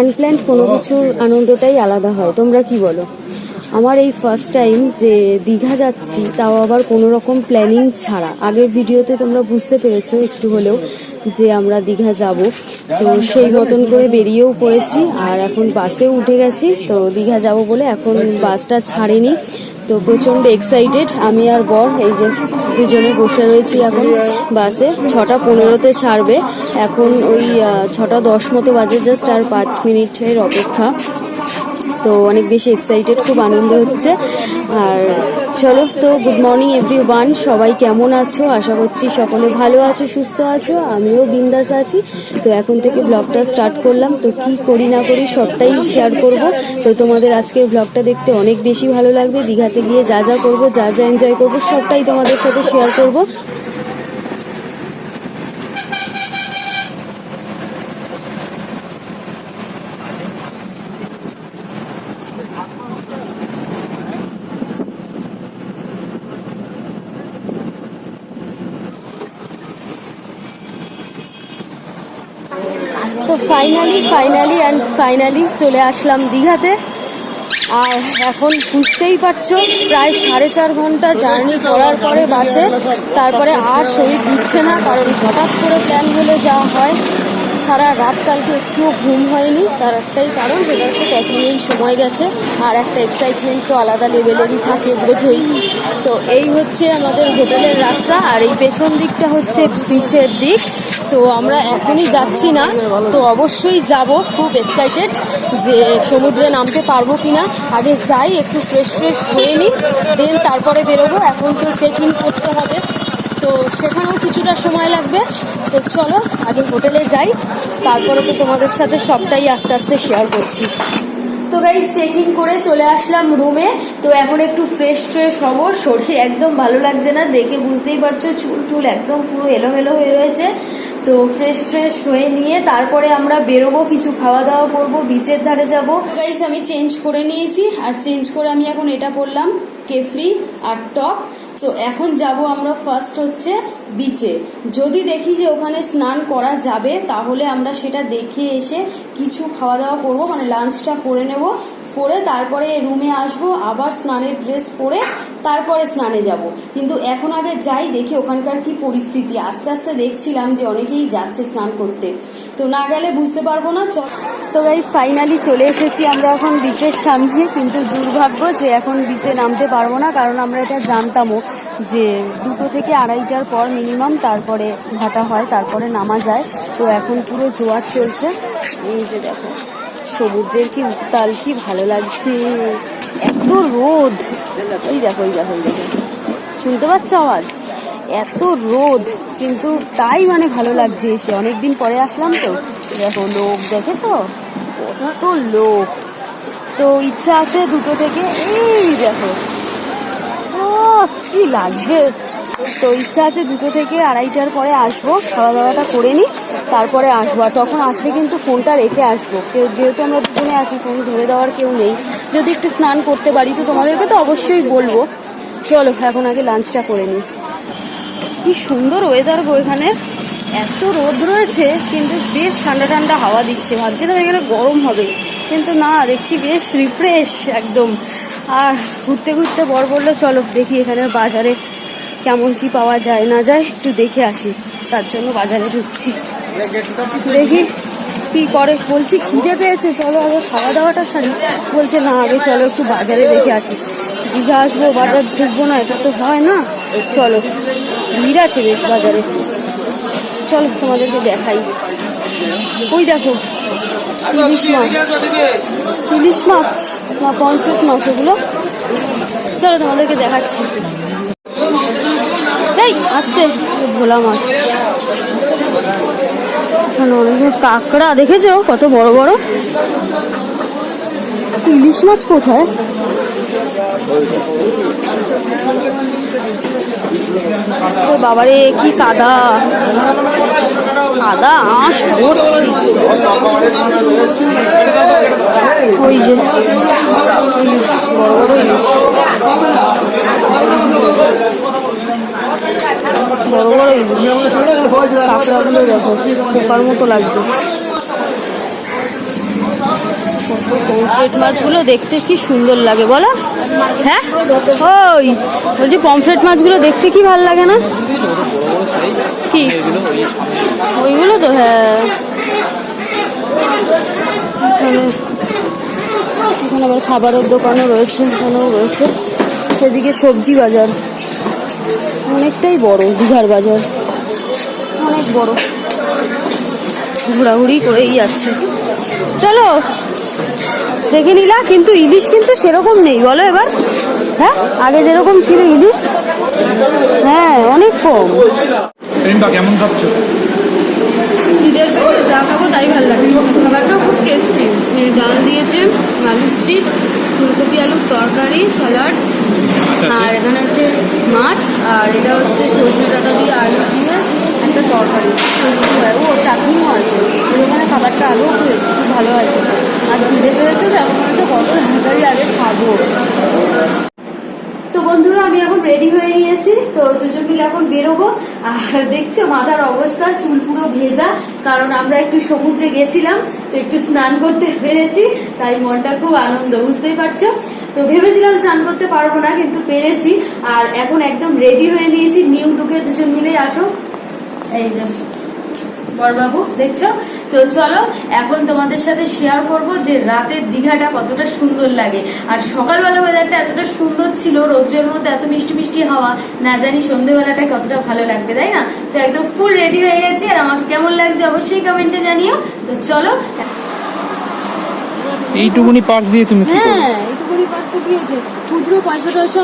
Unplanned কোনো কিছুর আনন্দটাই আলাদা হয়। তোমরা কি বলো? আমার এই ফার্স্ট টাইম যে দীঘা যাচ্ছি, তাও আবার কোনো রকম প্ল্যানিং ছাড়া। আগের ভিডিওতে তোমরা বুঝতে পেরেছ একটু হলেও যে আমরা দীঘা যাব। তো সেই মতন করে বেরিয়েও পড়েছি, আর এখন বাসেও উঠে গেছি। তো দীঘা যাব বলে এখন বাসটা ছাড়েনি। তো প্রচণ্ড এক্সাইটেড আমি আর বর, এই যে দুজনে বসে রয়েছি এখন বাসে। ছটা পনেরোতে ছাড়বে। এখন ওই ছটা দশ মতো বাজে জাস্ট আর পাঁচ মিনিটের অপেক্ষা। তো অনেক বেশি এক্সাইটেড খুব আনন্দ হচ্ছে। আর চলো তো গুড মর্নিং এভরি ওয়ান সবাই কেমন আছো? আশা করছি সকলে ভালো আছো, সুস্থ আছো, আমিও বিন্দাস আছি। তো এখন থেকে ব্লগটা স্টার্ট করলাম। তো কি করি না করি সবটাই শেয়ার করব। তো তোমাদের আজকের ব্লগটা দেখতে অনেক বেশি ভালো লাগবে। দীঘাতে গিয়ে যা যা করব, যা যা এনজয় করব, সবটাই তোমাদের সাথে শেয়ার করব তো ফাইনালি অ্যান্ড ফাইনালি চলে আসলাম দীঘাতে। আর এখন বুঝতেই পারছ, প্রায় সাড়ে চার ঘণ্টা জার্নি করার পরে বাসে। তারপরে আর শরীর দিচ্ছে না, কারণ হঠাৎ করে প্ল্যান হলে যা হয়। সারা রাত কালকে একটুও ঘুম হয়নি, তার একটাই কারণ সেটা হচ্ছে প্যাকিংয়েই সময় গেছে। আর একটা এক্সাইটমেন্ট তো আলাদা লেভেলেরই থাকে বোঝোই। তো এই হচ্ছে আমাদের হোটেলের রাস্তা, আর এই পেছন দিকটা হচ্ছে বিচের দিক। তো আমরা এখনই যাচ্ছি না। তো অবশ্যই যাব, খুব এক্সাইটেড যে সমুদ্রে নামতে পারব কিনা। আগে যাই, একটু ফ্রেশ ফ্রেশ হয়ে নিই দেন তারপরে বেরোবো। এখন তো চেক ইন করতে হবে। তো সেখানেও কিছুটা সময় লাগবে। তো চলো, আগে হোটেলে যাই। তারপরে তো তোমাদের সাথে সবটাই আস্তে আস্তে শেয়ার করছি। তো গাইজ চেকিং করে চলে আসলাম রুমে তো এখন একটু ফ্রেশ ফ্রেশ হব। শরীর একদম ভালো লাগছে না, দেখে বুঝতেই পারছ চুল টুল একদম পুরো এলোমেলো হয়ে রয়েছে। তো ফ্রেশ ফ্রেশ হয়ে নিয়ে তারপরে আমরা বেরোবো, কিছু খাওয়া দাওয়া করব বিচের ধারে যাব। গাইস আমি চেঞ্জ করে নিয়েছি। আর চেঞ্জ করে আমি এখন এটা পরলাম কেফরি আর টপ তো এখন যাব আমরা ফার্স্ট হচ্ছে বিচে যদি দেখি যে ওখানে স্নান করা যাবে, তাহলে আমরা সেটা দেখে এসে কিছু খাওয়া দাওয়া করব মানে লাঞ্চটা করে নেব। করে তারপরে রুমে আসব, আবার স্নানের ড্রেস পরে তারপরে স্নানে যাব। কিন্তু এখন আগে যাই, দেখি ওখানকার কি পরিস্থিতি। আস্তে আস্তে দেখছিলাম যে অনেকেই যাচ্ছে স্নান করতে। তো না গেলে বুঝতে পারব না তো গাইজ ফাইনালি চলে এসেছি আমরা এখন বিচের সামনে। কিন্তু দুর্ভাগ্য যে এখন বিচে নামতে পারব না, কারণ আমরা এটা জানতামও যে দুটো থেকে আড়াইটার পর মিনিমাম তারপরে ভাটা হয়, তারপরে নামা যায়। তো এখন পুরো জোয়ার চলছে। এই যে দেখো। সমুদ্রের কি উত্তাল কি ভালো লাগছে? এত রোদ। ওই দেখো ওই দেখো দেখো। শুনতে পাচ্ছ আওয়াজ? এত রোদ। কিন্তু তাই মানে ভালো লাগছে এসে। অনেকদিন পরে আসলাম তো। দেখো, লোক দেখেছ? কত লোক। তো ইচ্ছা আছে দুটো থেকে। এই দেখো। কি লাগছে? তো ইচ্ছা আছে দুটো থেকে আড়াইটার পরে আসব খাওয়া দাওয়াটা করে নিই, তারপরে আসব। আর তখন আসলে কিন্তু ফোনটা রেখে আসব। কেউ যেহেতু আমরা দুজনে আছি, ফোন ধরে দেওয়ার কেউ নেই। যদি একটু স্নান করতে পারি, তো তোমাদেরকে তো অবশ্যই বলব। চলো, এখন আগে লাঞ্চটা করে নিই। কি সুন্দর ওয়েদার গো এখানে। এত রোদ রয়েছে, কিন্তু বেশ ঠান্ডা ঠান্ডা হাওয়া দিচ্ছে। ভাবছিলাম এখানে গরম হবে। কিন্তু না, দেখছি বেশ রিফ্রেশ একদম। আর ঘুরতে ঘুরতে বর বলল, চলো দেখি এখানে বাজারে কেমন কি পাওয়া যায় না যায় একটু দেখে আসি। তার জন্য বাজারে ঢুকছি। দেখি কি করে, বলছি খিদে পেয়েছে, চলো আগে খাওয়া দাওয়াটা সারি। বলছে, না, আগে চলো একটু বাজারে দেখে আসি। দীঘা আসব, বাজার ঢুকবো না, এটা তো হয় না। চলো, ভিড় আছে বেশ বাজারে। চলো, তোমাদেরকে দেখাই। ওই দেখো ইলিশ মাছ ইলিশ মাছ না, পঞ্চাশ মাছ ওগুলো চলো, তোমাদেরকে দেখাচ্ছি। এই, আসতে। ভোলা মাছ। কাঁকড়া, দেখেছ? কত বড় বড়। ইলিশ মাছ কোথায়? ও বাবারে, কি কাদা। কাদা, আঁশ ওই যে বড় বড় ইলিশ। বড় বড় কাঁকড়াগুলো দেখো পোকার মতো লাগছে পমফ্রেট মাছগুলো দেখতে কি সুন্দর লাগে বলো হ্যাঁ ওই বলছি পমফ্রেট মাছগুলো দেখতে কি ভালো লাগে না কি ওইগুলো তো হ্যাঁ এখানে আবার খাবারের দোকানও রয়েছে এখানেও রয়েছে সেদিকে সবজি বাজার অনেকটাই বড় দীঘার বাজার। অনেক বড়। ঘোরাঘুরি করেই যাচ্ছে। চলো দেখে নিলা কিন্তু ইলিশ কিন্তু সেরকম নেই। বলো এবার। হ্যাঁ আগে যেরকম ছিল ইলিশ। হ্যাঁ অনেক কম। ট্রেনটা কেমন খাচ্ছ? সময় যা খাব তাই ভালো লাগে। খাবারটাও খুব টেস্টি ডাল দিয়েছে আলুর চিপস ফুলকপি আলুর তরকারি স্যালাড আচ্ছা আর এখানে হচ্ছে মাছ আর এটা হচ্ছে সবজি ডাটা দিয়ে আলু দিয়ে একটা তরকারি। হয় ও চাটনিও আছে। ওখানে খাবারটা আলুও খেয়েছি খুব ভালো আছে আর খিদে পেয়েছে তো এখন মনে কত তাড়াতাড়ি আগে খাব। তো বন্ধুরা, আমি এখন রেডি হয়ে নিয়েছি তো দুজন মিলে এখন বেরোবো। আর দেখছ, মাথার অবস্থা, চুল পুরো ভেজা। কারণ আমরা একটু সমুদ্রে গেছিলাম, তো একটু স্নান করতে পেরেছি। তাই মনটা খুব আনন্দ, বুঝতেই পারছ? তো ভেবেছিলাম স্নান করতে পারব না, কিন্তু পেরেছি। আর এখন একদম রেডি হয়ে নিয়েছি। নিউ লুকে দুজন মিলে আসো। এই যে। বরবাবু দেখছ? তো চলো এখন তোমাদের সাথে শেয়ার করব যে রাতের দীঘাটা কতটা সুন্দর লাগে। আর সকালবেলা ওয়েদারটা এতটা সুন্দর ছিল রোদ্রের মধ্যে এত মিষ্টি মিষ্টি হাওয়া না জানি সন্ধ্যেবেলাটা কতটা ভালো লাগবে তাই না? তো একদম ফুল রেডি হয়ে গেছে আর আমাকে কেমন লাগছে অবশ্যই কমেন্টে জানিও। তো চলো এইটুকুনি পার্স দিয়ে তুমি কি করবে? হ্যাঁ এইটুকুনি পাঁচটা কি হয়েছে খুচরো পয়সা টয়সা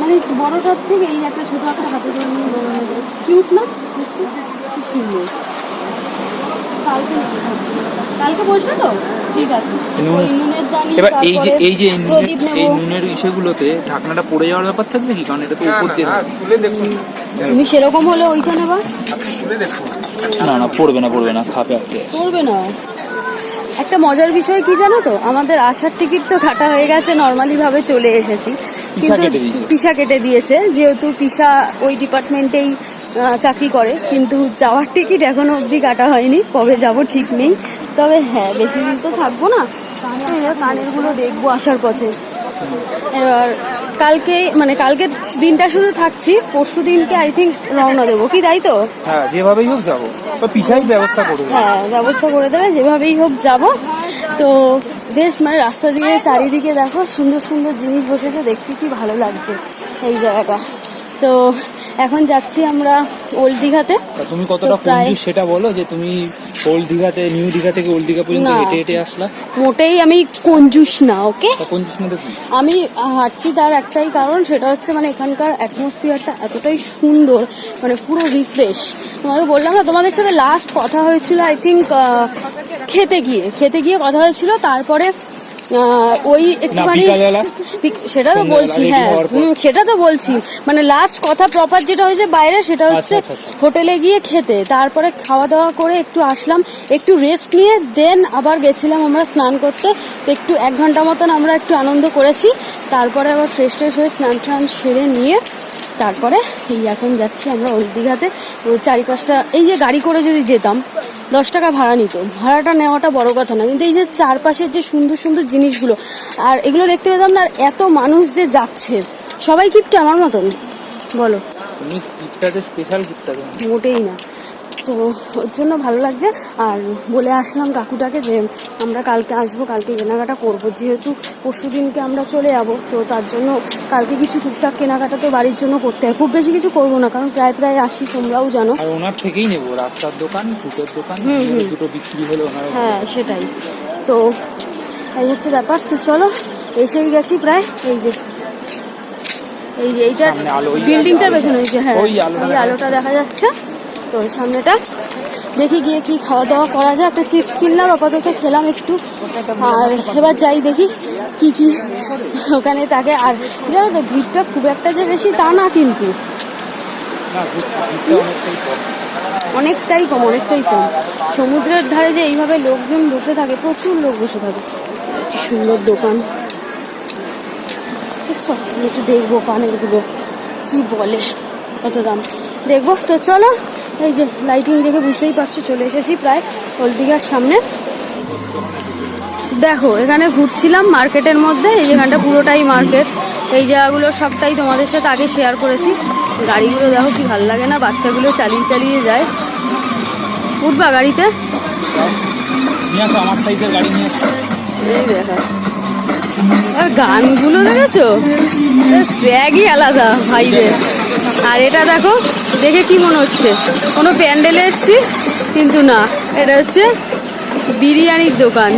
মানে বড়টার থেকে এই একটা ছোট একটা হাতে করে নিয়ে বেরোনো যায়। কিউট না? কি সুন্দর। কালকে কালকে বসবে তো? ঠিক আছে। ওই নুনের দানি এবার এই যে এই যে এই নুনের ইসেগুলোতে ঢাকনাটা পড়ে যাওয়ার ব্যাপার থাকবে কি? কারণ এটা তো উপর দিয়ে তুমি সেরকম হলে ওইটা নেবা না না পড়বে না পড়বে না খাপে আটকে করবে না। একটা মজার বিষয় কি জানো তো? আমাদের আসার টিকিট তো কাটা হয়ে গেছে নর্মালি ভাবে চলে এসেছি। কিন্তু পিসা কেটে দিয়েছে যেহেতু পিসা ওই ডিপার্টমেন্টেই চাকরি করে কিন্তু যাওয়ার টিকিট এখনও অবধি কাটা হয়নি কবে যাব ঠিক নেই। তবে হ্যাঁ বেশি দিন তো থাকব না। কানেরগুলো দেখব আসার পথে। এবার কালকে মানে কালকে দিনটা শুধু থাকছি পরশু দিনকে আই থিঙ্ক রওনা দেবো। কি তাই তো? হ্যাঁ যেভাবেই হোক যাব। তো পিছাই ব্যবস্থা করব হ্যাঁ ব্যবস্থা করে দেবে যেভাবেই হোক যাব। তো বেশ মানে রাস্তা দিয়ে চারিদিকে দেখো সুন্দর সুন্দর জিনিস বসেছে দেখতে কি ভালো লাগছে এই জায়গাটা। তো এখন যাচ্ছি আমরা ওল্ড দীঘাতে। তুমি কতটা কঞ্জুস সেটা বলো যে তুমি ওল্ড দীঘাতে নিউ দীঘা থেকে ওল্ড দীঘা পর্যন্ত হেঁটে হেঁটে আসলা? মোটেই আমি কঞ্জুস না ওকে কঞ্জুস না আমি হাঁটছি তার একটাই কারণ সেটা হচ্ছে মানে এখানকার অ্যাটমসফিয়ারটা এতটাই সুন্দর মানে পুরো রিফ্রেশ তোমাকে বললাম না তোমাদের সাথে লাস্ট কথা হয়েছিল আই থিঙ্ক খেতে গিয়ে। খেতে গিয়ে কথা হয়েছিল তারপরে ওই একটুখানি সেটা তো বলছি হ্যাঁ সেটা তো বলছি। মানে লাস্ট কথা প্রপার যেটা হয়েছে বাইরে সেটা হচ্ছে আচ্ছা, আচ্ছা। হোটেলে গিয়ে খেতে। তারপরে খাওয়া দাওয়া করে একটু আসলাম একটু রেস্ট নিয়ে দেন আবার গেছিলাম আমরা স্নান করতে। তো একটু এক ঘণ্টা মতন আমরা একটু আনন্দ করেছি। তারপরে আবার ফ্রেশ ট্রেশ হয়ে স্নান টান সেরে নিয়ে তারপরে এই এখন যাচ্ছি আমরা ওই দীঘাতে। ওই চারি পাঁচটা এই যে গাড়ি করে যদি যেতাম দশ টাকা ভাড়া নিত। ভাড়াটা নেওয়াটা বড় কথা না কিন্তু এই যে চারপাশের যে সুন্দর সুন্দর জিনিসগুলো আর এগুলো দেখতে পেতাম না আর এত মানুষ যে যাচ্ছে সবাই কিপটে আমার মতন। বলো। স্পেশাল মোটেই না। তো ওর জন্য ভালো লাগছে। আর বলে আসলাম কাকুটাকে যে আমরা কালকে আসব কালকে কেনাকাটা করব। যেহেতু পরশু দিনকে আমরা চলে যাব তো তার জন্য কালকে কিছু টুকটাক কেনাকাটা তো বাড়ির জন্য করতে হয়। খুব বেশি কিছু করব না কারণ প্রায় প্রায় আসি তোমরাও জানো। আর ওনার থেকেই নেব রাস্তার দোকান ফুটের দোকান। দুটো বিক্রি হলে ওনার হ্যাঁ সেটাই। তো এই হচ্ছে ব্যাপার। তো চলো এসেই গেছি প্রায়। এই যে এই যে এইটার ওই বিল্ডিংটার পেছনে ওই যে হ্যাঁ ওই আলোটা দেখা যাচ্ছে। তো ওই সামনেটা। দেখি গিয়ে কি খাওয়া দাওয়া করা যায়। একটা চিপস কিনলাম, আপাতত খেলাম একটু। আর এবার যাই দেখি কি কি ওখানে থাকে। আর জানো তো, ভিড়টা খুব একটা যে বেশি তা না কিন্তু। অনেকটাই কম অনেকটাই কম। সমুদ্রের ধারে যে এইভাবে লোকজন বসে থাকে, প্রচুর লোক বসে থাকে। কি সুন্দর দোকান। একটু দেখব কানেরগুলো। কি বলে, কত দাম। দেখব, তো চলো। এই যে লাইটিং দেখে বুঝতেই পারছ চলে এসেছি প্রায় হলদিঘার সামনে। দেখো এখানে ঘুরছিলাম মার্কেটের মধ্যে এই যেখানটা পুরোটাই মার্কেট। এই জায়গাগুলো সবটাই তোমাদের সাথে আগে শেয়ার করেছি। গাড়িগুলো দেখো কি ভালো লাগে না বাচ্চাগুলো চালিয়ে চালিয়ে যায়। উঠবা গাড়িতে? আমার সাইজের গাড়ি নিয়ে আসো। এই দেখো। আর গানগুলো দেখেছ? স্ব্যাগই আলাদা ভাইদের আর এটা দেখো দেখে কি মনে হচ্ছে? কোনো প্যান্ডেলে এসছি কিন্তু না এটা হচ্ছে বিরিয়ানির দোকান।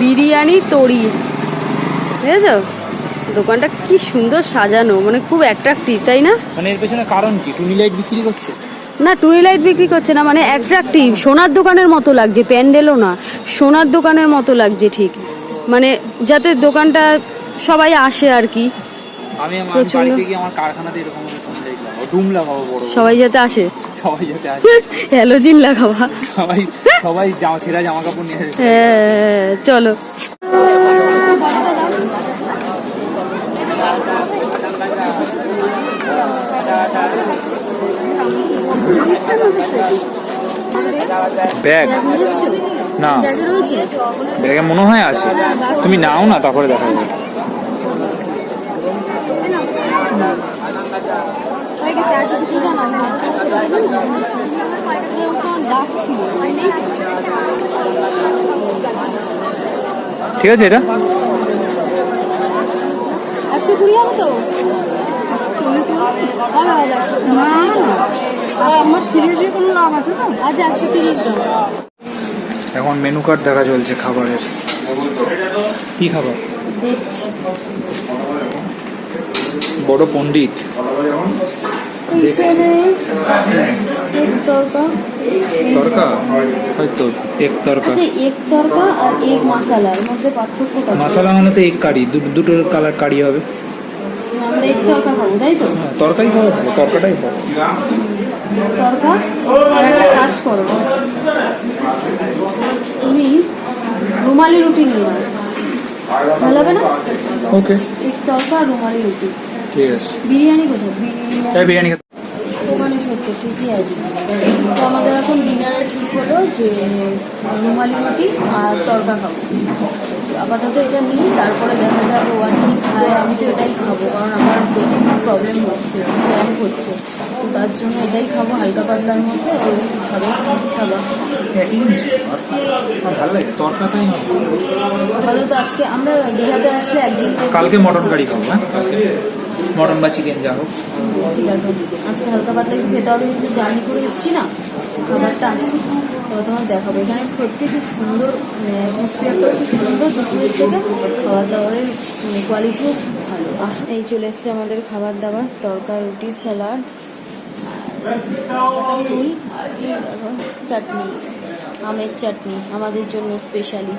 বিরিয়ানি তরি। বুঝেছ দোকানটা কি সুন্দর সাজানো মানে খুব অ্যাট্রাকটিভ তাই না? মানে এর পেছনে কারণ কি? টুনি লাইট বিক্রি করছে? না টুনি লাইট বিক্রি করছে না মানে অ্যাট্রাকটিভ সোনার দোকানের মতো লাগছে প্যান্ডেলও না সোনার দোকানের মতো লাগছে ঠিক। মানে যাতে দোকানটা সবাই আসে আর কি। আমি আমার প্রচণ্ড। বাড়িতে গিয়ে আমার কারখানাতে এরকম ডুম লাগাবো বড়। সবাই যাতে আসে। সবাই যাতে আসে। হ্যালোজিন লাগাবা। সবাই সবাই জামা ছেঁড়া জামা কাপড় নিয়ে আসে। হ্যাঁ চলো। ব্যাগ। না। ব্যাগে মনে হয় আছে। তুমি নাও না তারপরে দেখা যাবে। ঠিক আছে এটা? একশো কুড়ি হবে তো? না। আর আমার ফ্রিজে কোনো লাভ আছে তো? একশো তিরিশ দাও এখন মেনু কার্ড দেখা চলছে খাবারের। কি খাবার? বড় পণ্ডিত। তরকা। হয়তো এক তরকা। আচ্ছা এক তরকা আর এক মশালার মধ্যে পার্থক্যটা মশলা মানে তো এক কারি দুটোর কালার কারি হবে। আমরা এক তরকা খাব তাই তো? হ্যাঁ, তরকারি খাব তরকাটাই খাব। তরকা একটা কাজ করো। তুমি রুমালি রুটি নিয়ে নাও। ভালো হবে না? ওকে। এক তরকা রুমালি রুটি। ঠিক আছে। বিরিয়ানি কোথায়? বিরিয়ানি ওখানে সত্য ঠিকই আছে। তো আমাদের এখন ডিনারে ঠিক হলো যে রুমালি রুটি আর তরকা খাব। আপাতত এটা নিই তারপরে দেখা যাবে ও আর কি খায়। আমি তো এটাই খাব কারণ আমার পেটে প্রবলেম হচ্ছে ক্র্যাম্প হচ্ছে। তো তার জন্য এটাই খাব হালকা পাতলার মধ্যে আর খাবে। আপাতত আজকে আমরা দীঘাতে আসলে একদিন কালকে মটন কারি খাব হ্যাঁ? মটন বা চিকেন যা হোক। ঠিক আছে। আজকে হালকা পাতলা একটু খেতে হবে কিন্তু জার্নি করে এসেছি না খাবারটা আসুক তবে তোমার দেখাবো। এখানে সত্যি খুব সুন্দর অ্যাটমসফিয়ারটা খুব সুন্দর দুপুরের থেকে। খাবার দাবারের কোয়ালিটিও ভালো। আসুন এই চলে এসছে আমাদের খাবার দাবার তরকা রুটি স্যালাড ফুল চাটনি, আমের চাটনি আমাদের জন্য স্পেশালি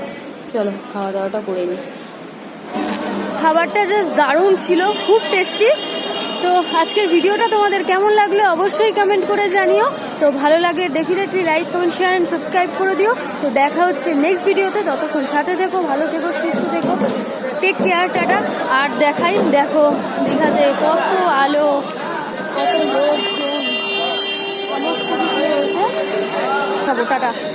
চলো খাওয়া দাওয়াটা করে নিই খাবারটা জাস্ট দারুণ ছিল, খুব টেস্টি তো আজকের ভিডিওটা তোমাদের কেমন লাগল অবশ্যই কমেন্ট করে জানিও। তো ভালো লাগলে definitely like comment share and subscribe করে দিও। তো দেখা হচ্ছে নেক্সট ভিডিওতে, ততক্ষণ সাথে থেকো, ভালো থেকো, সুস্থ থেকো। Take care tata. আর দেখাই, দেখো, দীঘাতে কত আলো, কত লোকজন সমস্ত কিছু রয়েছে খাব টাটা